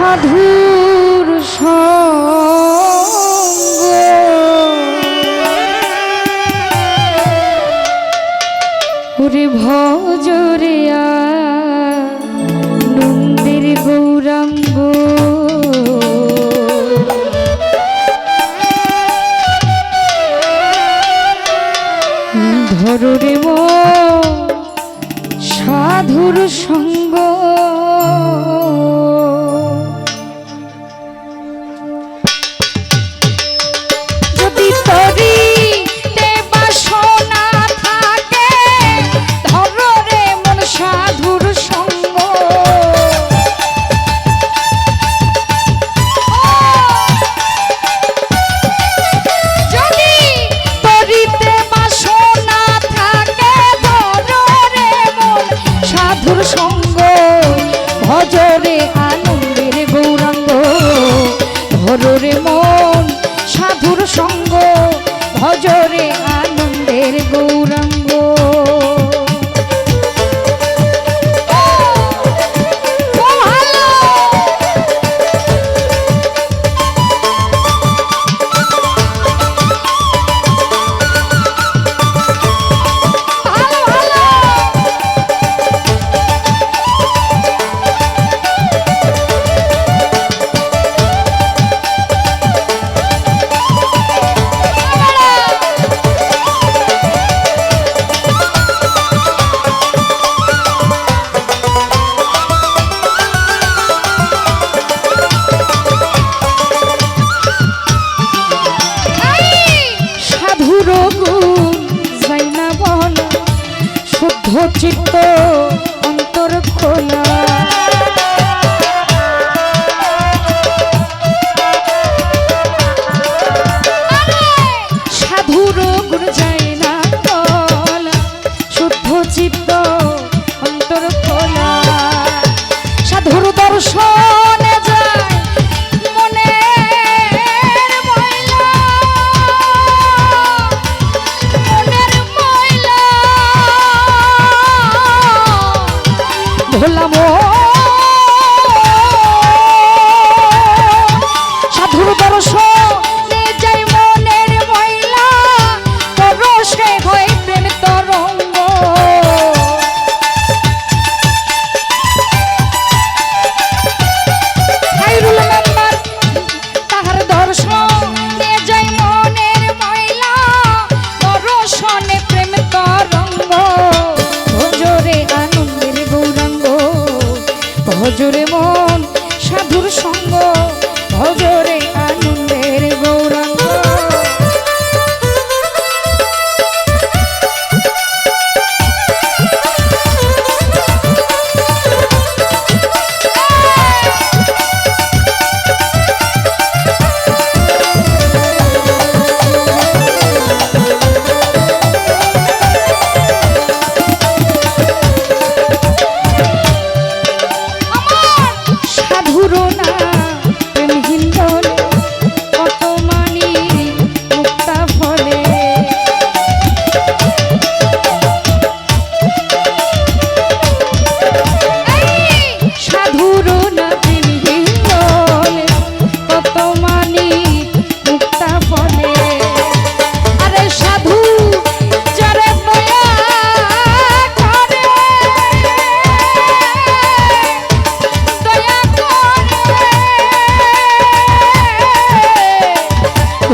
সাধুর সঙ্গ। ওরে ভজরে নন্দের গৌরাঙ্গ। ধরে মো সাধুর সঙ্গ।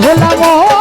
ভোলা মোহন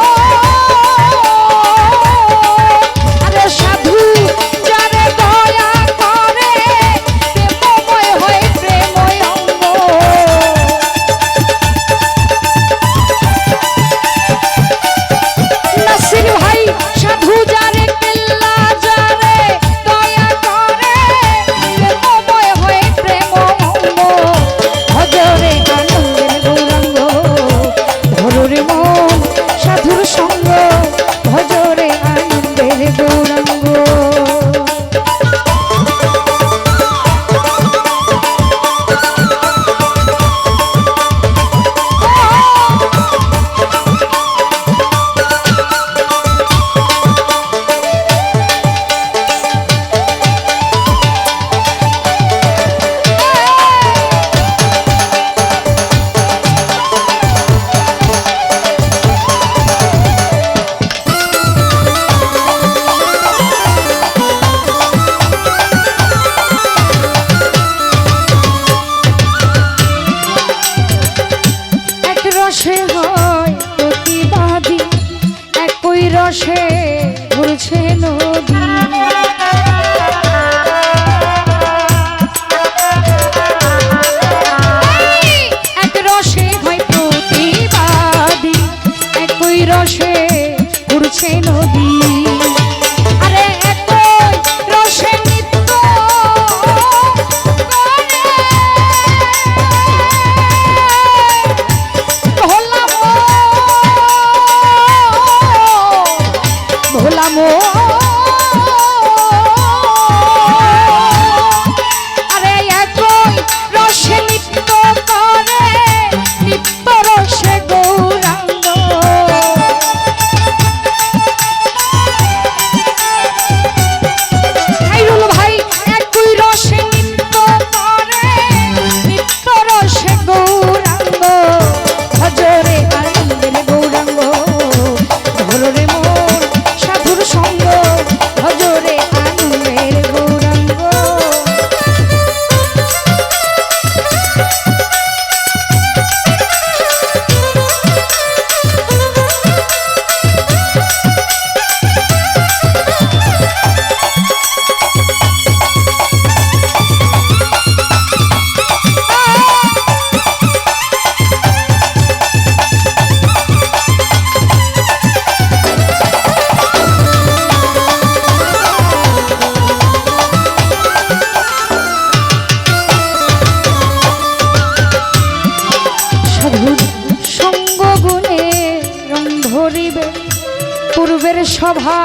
পূর্বের সভা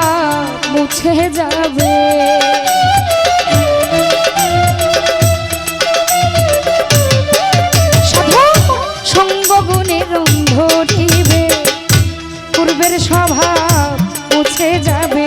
মুছে যাবে। সভা রন্ধ নিবে পূর্বের মুছে যাবে।